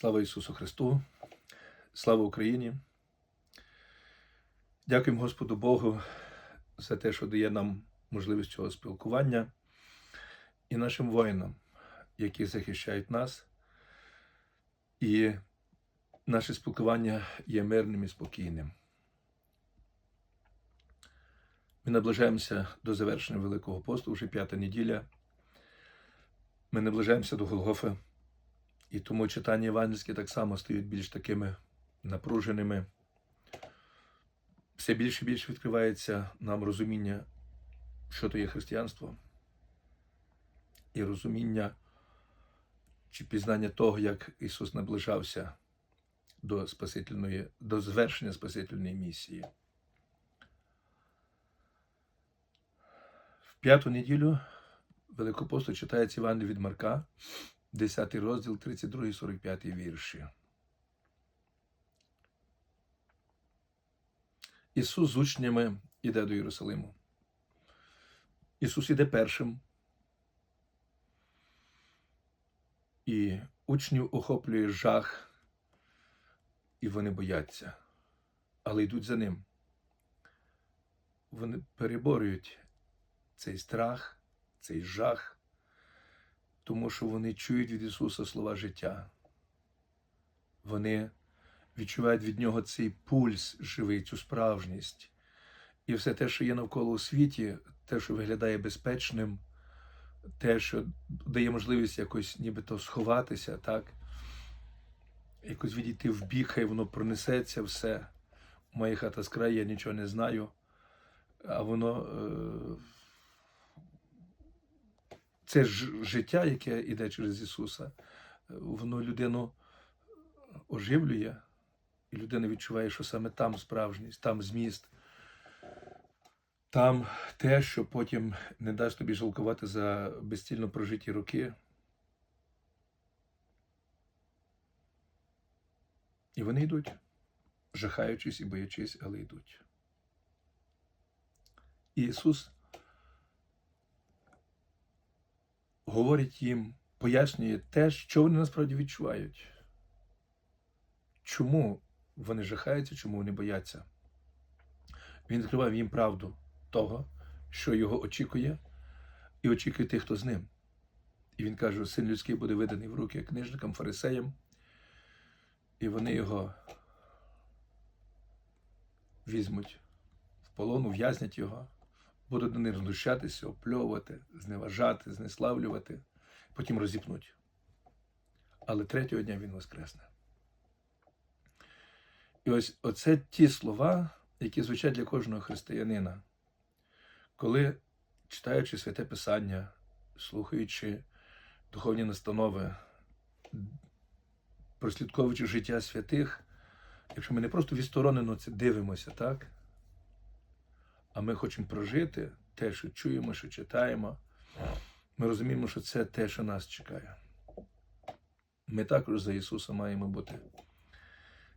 Слава Ісусу Христу, слава Україні. Дякуємо Господу Богу за те, що дає нам можливість цього спілкування і нашим воїнам, які захищають нас. І наше спілкування є мирним і спокійним. Ми наближаємося до завершення Великого посту, вже п'ята неділя. Ми наближаємося до Голгофи. І тому читання євангельське так само стають більш такими напруженими. Все більше і більше відкривається нам розуміння, що то є християнство, і розуміння чи пізнання того, як Ісус наближався до спасительної, до звершення спасительної місії. В п'яту неділю Великопосту читається Іван від Марка, 10 розділ, 32-45 вірші. Ісус з учнями йде до Єрусалиму. Ісус іде першим. І учнів охоплює жах, і вони бояться, але йдуть за ним. Вони переборюють цей страх, цей жах, тому що вони чують від Ісуса слова життя. Вони відчувають від Нього цей пульс живий, цю справжність. І все те, що є навколо у світі, те, що виглядає безпечним, те, що дає можливість якось нібито сховатися, так? Якось відійти в бік, хай воно пронесеться все. Моя хата з краю, я нічого не знаю. А воно. Е- це ж життя, яке йде через Ісуса, воно людину оживлює, і людина відчуває, що саме там справжність, там зміст, там те, що потім не дасть тобі жалкувати за безцільно прожиті роки. І вони йдуть, жахаючись і боячись, але йдуть. І Ісус говорить їм, пояснює те, що вони насправді відчувають. Чому вони жахаються, чому вони бояться. Він відкриває їм правду того, що його очікує, і очікує тих, хто з ним. І він каже, син людський буде виданий в руки книжникам, фарисеям, і вони його візьмуть в полон, ув'язнять його будуть до них знущатися, опльовувати, зневажати, знеславлювати, потім розіпнуть. Але третього дня він воскресне. І ось оце ті слова, які звучать для кожного християнина, коли, читаючи святе Писання, слухаючи духовні настанови, прослідковуючи життя святих, якщо ми не просто відсторонено це дивимося, так? А ми хочемо прожити те, що чуємо, що читаємо, ми розуміємо, що це те, що нас чекає. Ми також за Ісуса маємо бути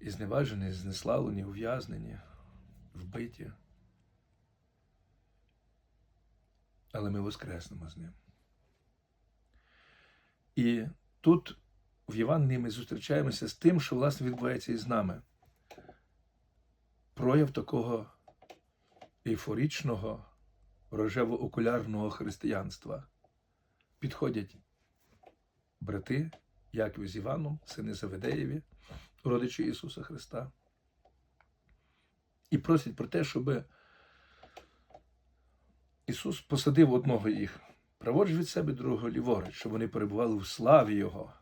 і зневажені, знеславлені, ув'язнені, вбиті. Але ми воскреснемо з ним. І тут в Євангелії ми зустрічаємося з тим, що власне відбувається із нами. Прояв такого ейфорічного рожево-окулярного християнства. Підходять брати, Яків з Іваном, сини Заведеєві, родичі Ісуса Христа, і просять про те, щоб Ісус посадив одного їх, праворуч від себе другого ліворуч, щоб вони перебували в славі Його.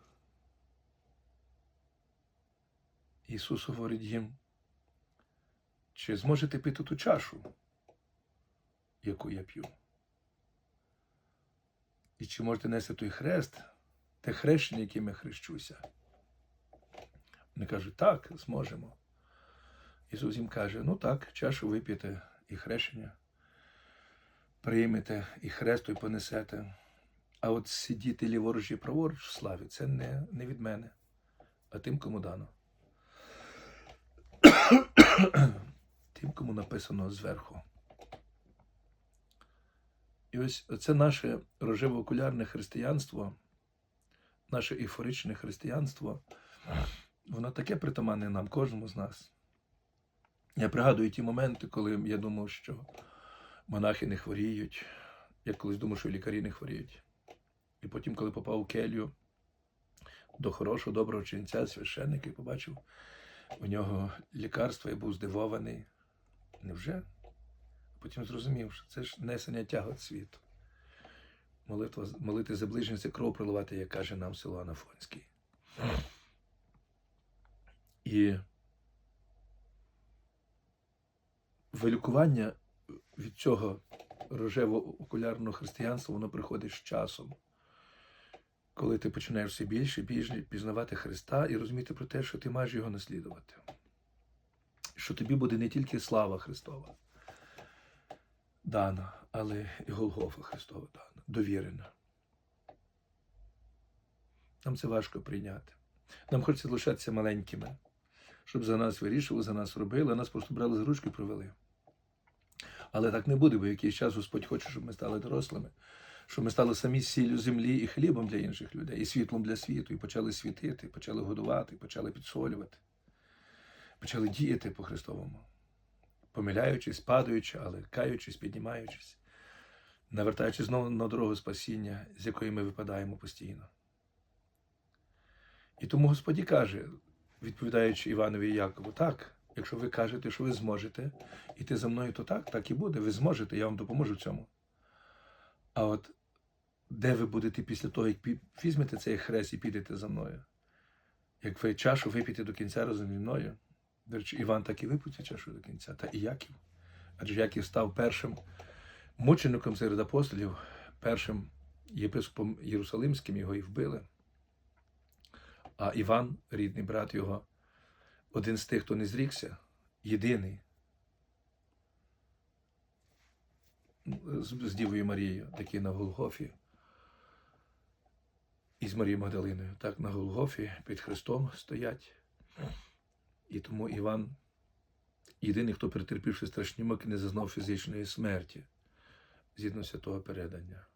Ісус говорить їм, чи зможете пити ту чашу? Яку я п'ю. І чи можете нести той хрест, те хрещення, яким я хрещуся? Вони кажуть, так, зможемо. Ісус їм каже, ну так, чашу вип'єте і хрещення, приймете і хрест той понесете. А от сидіти ліворуч і праворуч в славі це не, не від мене, а тим, кому дано. тим, кому написано зверху. І ось це наше рожево-окулярне християнство, наше ейфоричне християнство, воно таке притаманне нам, кожному з нас. Я пригадую ті моменти, коли я думав, що монахи не хворіють. Я колись думав, що лікарі не хворіють. І потім, коли попав у келью до хорошого, доброго ченця, священника, і побачив у нього лікарство, я був здивований. Невже? Потім зрозумів, що це ж несення тягот світу. Молитва, молити за ближніх це кров проливати, як каже нам село Анафонський. І вилікування від цього рожево-окулярного християнства, воно приходить з часом. Коли ти починаєш все більше і більше пізнавати Христа і розуміти про те, що ти маєш його наслідувати. Що тобі буде не тільки слава Христова дана, але і Голгофа Христова дана, довірена. Нам це важко прийняти. Нам хочеться лишатися маленькими, щоб за нас вирішували, за нас робили, а нас просто брали за ручки і провели. Але так не буде, бо якийсь час Господь хоче, щоб ми стали дорослими, щоб ми стали самі сіллю землі і хлібом для інших людей, і світлом для світу, і почали світити, почали годувати, почали підсолювати, почали діяти по Христовому, помиляючись, падаючи, але каючись, піднімаючись, навертаючись знову на дорогу спасіння, з якої ми випадаємо постійно. І тому Господь каже, відповідаючи Іванові і Якову, так, якщо ви кажете, що ви зможете іти за мною, то так, так і буде. Ви зможете, я вам допоможу в цьому. А от де ви будете після того, як візьмете цей хрест і підете за мною? Як ви чашу вип'єте до кінця разом зі мною? До речі, Іван так і цю чашу до кінця, та і Яків. Адже Яків став першим мучеником серед апостолів, першим єпископом Єрусалимським, його і вбили. А Іван, рідний брат його, один з тих, хто не зрікся, єдиний з, Дівою Марією, такий на Голгофі, і з Марією Магдалиною. Так на Голгофі під Христом стоять. І тому Іван єдиний, хто перетерпівши страшні муки, не зазнав фізичної смерті згідно святого передання.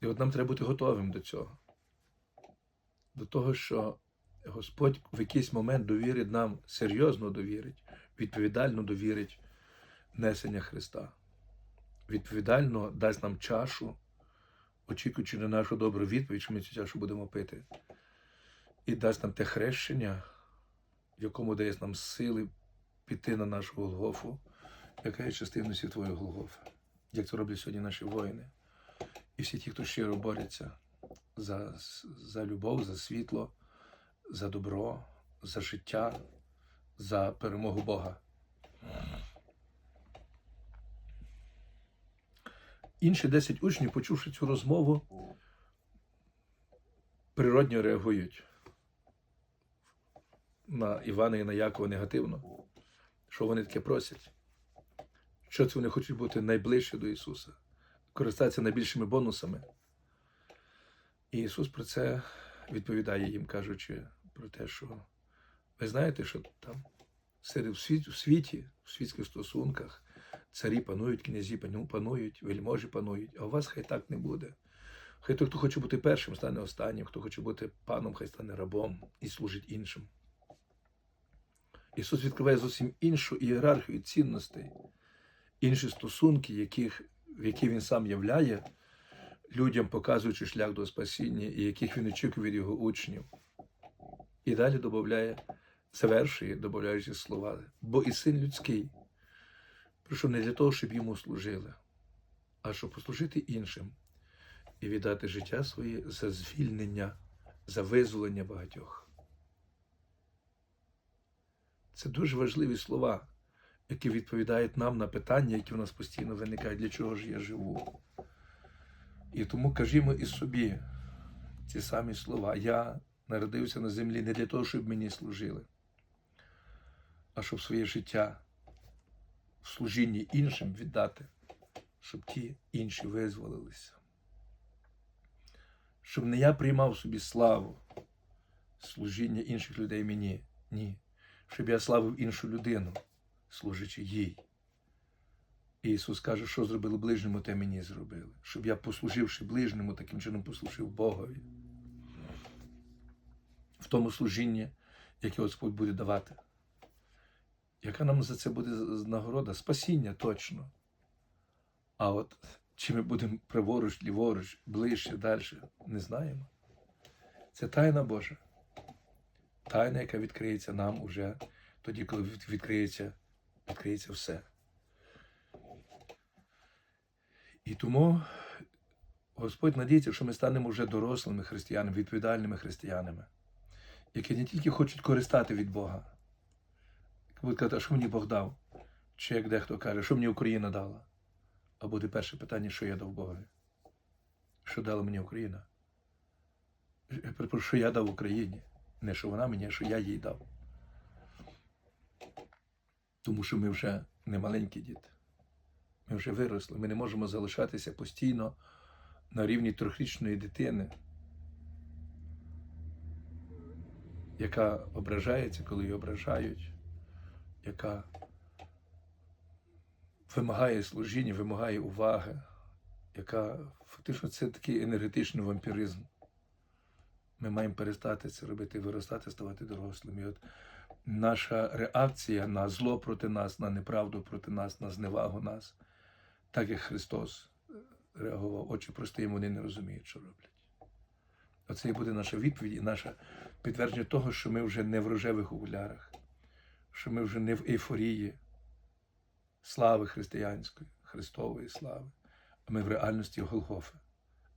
І от нам треба бути готовим до цього. До того, що Господь в якийсь момент довірить нам, серйозно довірить, відповідально довірить несення Христа. Відповідально дасть нам чашу, очікуючи на нашу добру відповідь, що ми цю чашу будемо пити. І дасть нам те хрещення, в якому дає нам сили піти на нашу Голгофу, яка є частиною святої Голгофи, як це роблять сьогодні наші воїни. І всі ті, хто щиро борються за, за любов, за світло, за добро, за життя, за перемогу Бога. Інші 10 учнів, почувши цю розмову, природньо реагують на Івана і на Якова негативно. Що вони таке просять? Що це вони хочуть бути найближче до Ісуса, користатися найбільшими бонусами. І Ісус про це відповідає їм, кажучи про те, що ви знаєте, що там серед в світі, в світських стосунках царі панують, князі панують, вельможі панують, а у вас хай так не буде. Хай той, хто хоче бути першим, стане останнім, хто хоче бути паном, хай стане рабом і служить іншим. Ісус відкриває зовсім іншу ієрархію цінностей, інші стосунки, яких, в які Він сам являє людям, показуючи шлях до спасіння, і яких він очікує від його учнів. І далі додає, завершує, додаючи слова, бо і син людський прийшов не для того, щоб йому служили, а щоб послужити іншим і віддати життя своє за звільнення, за визволення багатьох. Це дуже важливі слова, які відповідають нам на питання, які у нас постійно виникають, для чого ж я живу. І тому кажімо і собі ці самі слова. Я народився на землі не для того, щоб мені служили, а щоб своє життя в служінні іншим віддати, щоб ті інші визволилися. Щоб не я приймав собі славу, служіння інших людей мені, ні. Щоб я славив іншу людину, служачи їй. І Ісус каже, що зробили ближньому, те мені зробили. Щоб я, послуживши ближньому, таким чином послужив Богові. В тому служінні, яке Господь буде давати. Яка нам за це буде нагорода? Спасіння точно. А от чи ми будемо праворуч, ліворуч, ближче, далі, не знаємо. Це тайна Божа. Тайна, яка відкриється нам уже тоді, коли відкриється, відкриється все. І тому Господь надіється, що ми станемо вже дорослими християнами, відповідальними християнами, які не тільки хочуть користати від Бога. Будуть казати, а що мені Бог дав? Чи як дехто каже, що мені Україна дала? А буде перше питання, що я дав Богові? Що дала мені Україна? Що я дав Україні? Не що вона мені, а що я їй дав. Тому що ми вже не маленькі діти. Ми вже виросли. Ми не можемо залишатися постійно на рівні трьохрічної дитини, яка ображається, коли її ображають, яка вимагає служіння, вимагає уваги, яка фактично це такий енергетичний вампіризм. Ми маємо перестати це робити, виростати, ставати дорослими. От наша реакція на зло проти нас, на неправду проти нас, на зневагу нас, так як Христос реагував, очі прості, вони не розуміють, що роблять. Оце і буде наша відповідь і наше підтвердження того, що ми вже не в рожевих окулярах, що ми вже не в ейфорії слави християнської, Христової слави, а ми в реальності Голгофи.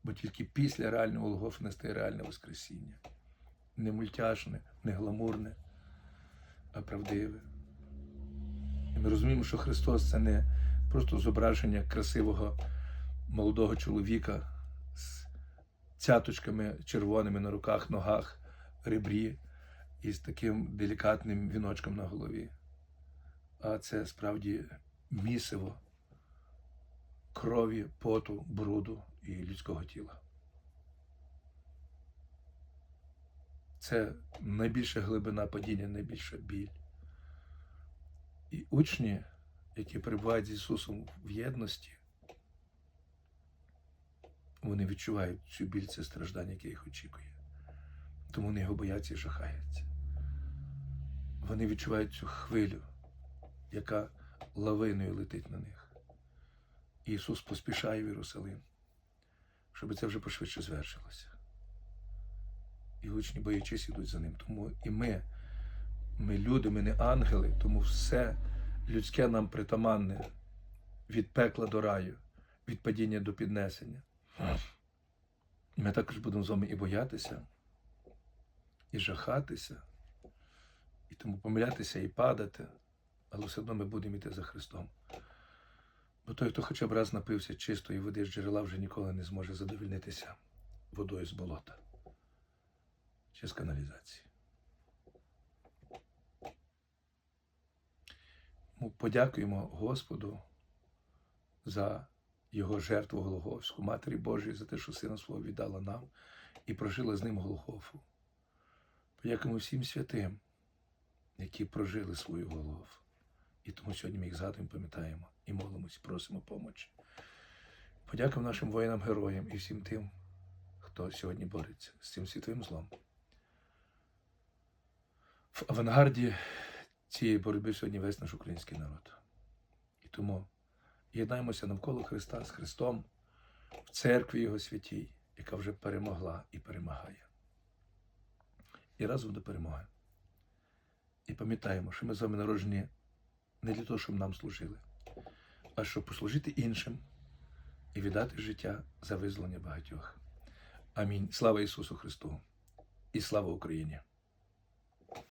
Бо тільки після реального Голгофи настає реальне Воскресіння. Не мультяшне, не гламурне, а правдиве. І ми розуміємо, що Христос це не просто зображення красивого молодого чоловіка з цяточками червоними на руках, ногах, ребрі і з таким делікатним віночком на голові. А це справді місиво крові, поту, бруду і людського тіла. Це найбільша глибина падіння, найбільша біль. І учні, які перебувають з Ісусом в єдності, вони відчувають цю біль, це страждання, яке їх очікує. Тому вони його бояться і жахаються. Вони відчувають цю хвилю, яка лавиною летить на них. Ісус поспішає в Єрусалим, щоб це вже пошвидше звершилося. І учні, боячись, ідуть за ним. Тому і ми, ми люди, ми не ангели, тому все людське нам притаманне від пекла до раю, від падіння до піднесення. Ми також будемо з вами і боятися, і жахатися, і тому помилятися і падати, але все одно ми будемо йти за Христом. Бо той, хто хоча б раз напився чистої води з джерела, вже ніколи не зможе задовільнитися водою з болота чи з каналізації. Ми подякуємо Господу за його жертву Голгофську, Матері Божій, за те, що Сина свого віддала нам і прожила з ним Голгофу. Подякуємо всім святим, які прожили свою Голгофу. І тому сьогодні ми їх згадуємо, пам'ятаємо і молимось, просимо помочі. Подякуємо нашим воїнам-героям і всім тим, хто сьогодні бореться з цим світовим злом. В авангарді цієї боротьби сьогодні весь наш український народ. І тому єднаємося навколо Христа з Христом в церкві Його святій, яка вже перемогла і перемагає. І разом до перемоги. І пам'ятаємо, що ми з вами народжені не для того, щоб нам служили, а щоб послужити іншим і віддати життя за визволення багатьох. Амінь. Слава Ісусу Христу і слава Україні!